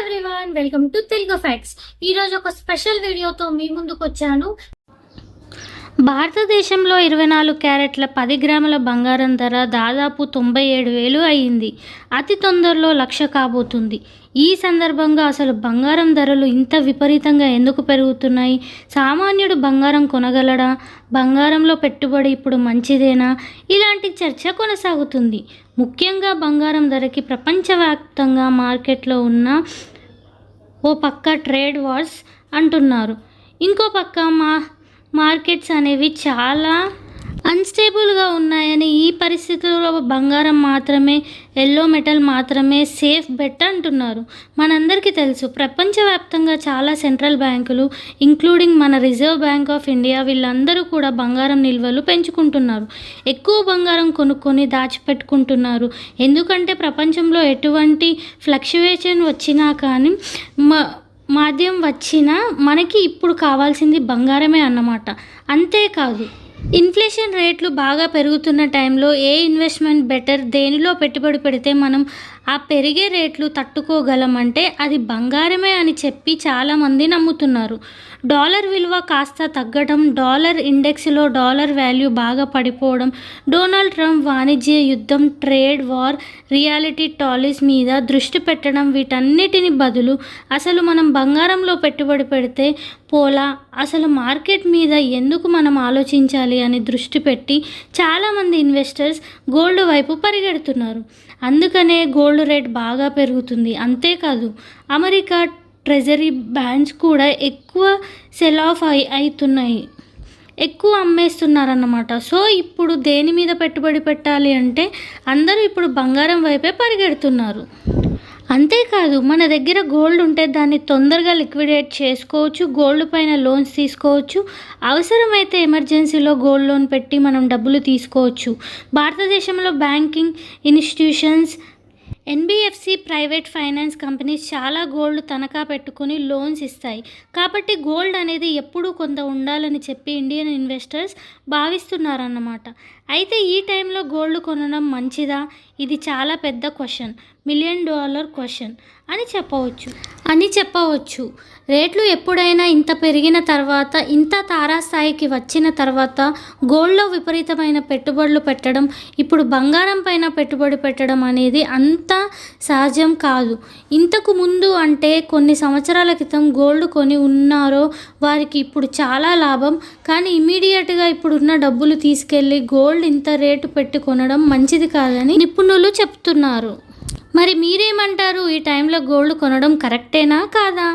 Everyone welcome to Telugu facts ఈరోజు ఒక special వీడియోతో మీ ముందుకు వచ్చాను. భారతదేశంలో ఇరవై నాలుగు క్యారెట్ల పది గ్రాముల బంగారం ధర దాదాపు తొంభై ఏడు వేలు అయ్యింది అతి తొందరలో లక్ష కాబోతుంది. ఈ సందర్భంగా అసలు బంగారం ధరలు ఇంత విపరీతంగా ఎందుకు పెరుగుతున్నాయి? సామాన్యుడు బంగారం కొనగలడా? బంగారంలో పెట్టుబడి ఇప్పుడు మంచిదేనా? ఇలాంటి చర్చ కొనసాగుతుంది. ముఖ్యంగా బంగారం ధరకి ప్రపంచవ్యాప్తంగా మార్కెట్లో ఉన్న ఓ పక్క ట్రేడ్ వార్స్ అంటున్నారు. ఇంకో పక్క మా మార్కెట్స్ అనేవి చాలా అన్స్టేబుల్గా ఉన్నాయని ఈ పరిస్థితుల్లో బంగారం మాత్రమే ఎల్లో మెటల్ మాత్రమే సేఫ్ బెట్ అంటున్నారు. మనందరికీ తెలుసు ప్రపంచవ్యాప్తంగా చాలా సెంట్రల్ బ్యాంకులు ఇంక్లూడింగ్ మన రిజర్వ్ బ్యాంక్ ఆఫ్ ఇండియా వీళ్ళందరూ కూడా బంగారం నిల్వలు పెంచుకుంటున్నారు. ఎక్కువ బంగారం కొనుక్కొని దాచిపెట్టుకుంటున్నారు. ఎందుకంటే ప్రపంచంలో ఎటువంటి ఫ్లక్చువేషన్ వచ్చినా కానీ మ మాధ్యం వచ్చినా మనకి ఇప్పుడు కావాల్సింది బంగారమే అన్నమాట. అంతేకాదు ఇన్ఫ్లేషన్ రేట్లు బాగా పెరుగుతున్న టైంలో ఏ ఇన్వెస్ట్మెంట్ బెటర్? దేనిలో పెట్టుబడి పెడితే మనం ఆ పెరిగే రేట్లు తట్టుకోగలమంటే అది బంగారమే అని చెప్పి చాలామంది నమ్ముతున్నారు. డాలర్ విలువ కాస్త తగ్గడం డాలర్ ఇండెక్స్లో డాలర్ వాల్యూ బాగా పడిపోవడం డొనాల్డ్ ట్రంప్ వాణిజ్య యుద్ధం ట్రేడ్ వార్ రియాలిటీ టాలీస్ మీద దృష్టి పెట్టడం వీటన్నిటిని బదులు అసలు మనం బంగారంలో పెట్టుబడి పెడితే పోలా? అసలు మార్కెట్ మీద ఎందుకు మనం ఆలోచించాలి అని దృష్టి పెట్టి చాలామంది ఇన్వెస్టర్స్ గోల్డ్ వైపు పరిగెడుతున్నారు. అందుకనే గోల్డ్ రేట్ బాగా పెరుగుతుంది. అంతేకాదు అమెరికా ట్రెజరీ బ్యాండ్స్ కూడా ఎక్కువ సెల్ ఆఫ్ అయి అవుతున్నాయి ఎక్కువ అమ్మేస్తున్నారన్నమాట. సో ఇప్పుడు దేని మీద పెట్టుబడి పెట్టాలి అంటే అందరూ ఇప్పుడు బంగారం వైపే పరిగెడుతున్నారు. అంతేకాదు మన దగ్గర గోల్డ్ ఉంటే దాన్ని తొందరగా లిక్విడేట్ చేసుకోవచ్చు గోల్డ్ పైన లోన్స్ తీసుకోవచ్చు. అవసరమైతే ఎమర్జెన్సీలో గోల్డ్ లోన్ పెట్టి మనం డబ్బులు తీసుకోవచ్చు. భారతదేశంలో banking institutions NBFC private finance companies చాలా గోల్డ్ తనఖా పెట్టుకుని లోన్స్ ఇస్తాయి. కాబట్టి గోల్డ్ అనేది ఎప్పుడూ కొంత ఉండాలని చెప్పి ఇండియన్ ఇన్వెస్టర్స్ భావిస్తున్నారన్నమాట. అయితే ఈ టైంలో గోల్డ్ కొనడం మంచిదా? ఇది చాలా పెద్ద క్వశ్చన్. మిలియన్ డాలర్ క్వశ్చన్ అని చెప్పవచ్చు. అని చెప్పవచ్చు. రేట్లు ఎప్పుడైనా ఇంత పెరిగిన తర్వాత ఇంత తారాస్థాయికి వచ్చిన తర్వాత గోల్డ్లో విపరీతమైన పెట్టుబడులు పెట్టడం ఇప్పుడు బంగారం పైన పెట్టుబడి పెట్టడం అనేది అంత సహజం కాదు. ఇంతకు ముందు అంటే కొన్ని సంవత్సరాల క్రితం గోల్డ్ కొని ఉన్నారో వారికి ఇప్పుడు చాలా లాభం. కానీ ఇమీడియట్గా ఇప్పుడున్న డబ్బులు తీసుకెళ్ళి గోల్డ్ ఇంత రేటు పెట్టి కొనడం మంచిది కాదని నిపుణులు చెప్తున్నారు. మరి మీరేమంటారు? ఈ టైంలో గోల్డ్ కొనడం కరెక్టేనా కాదా?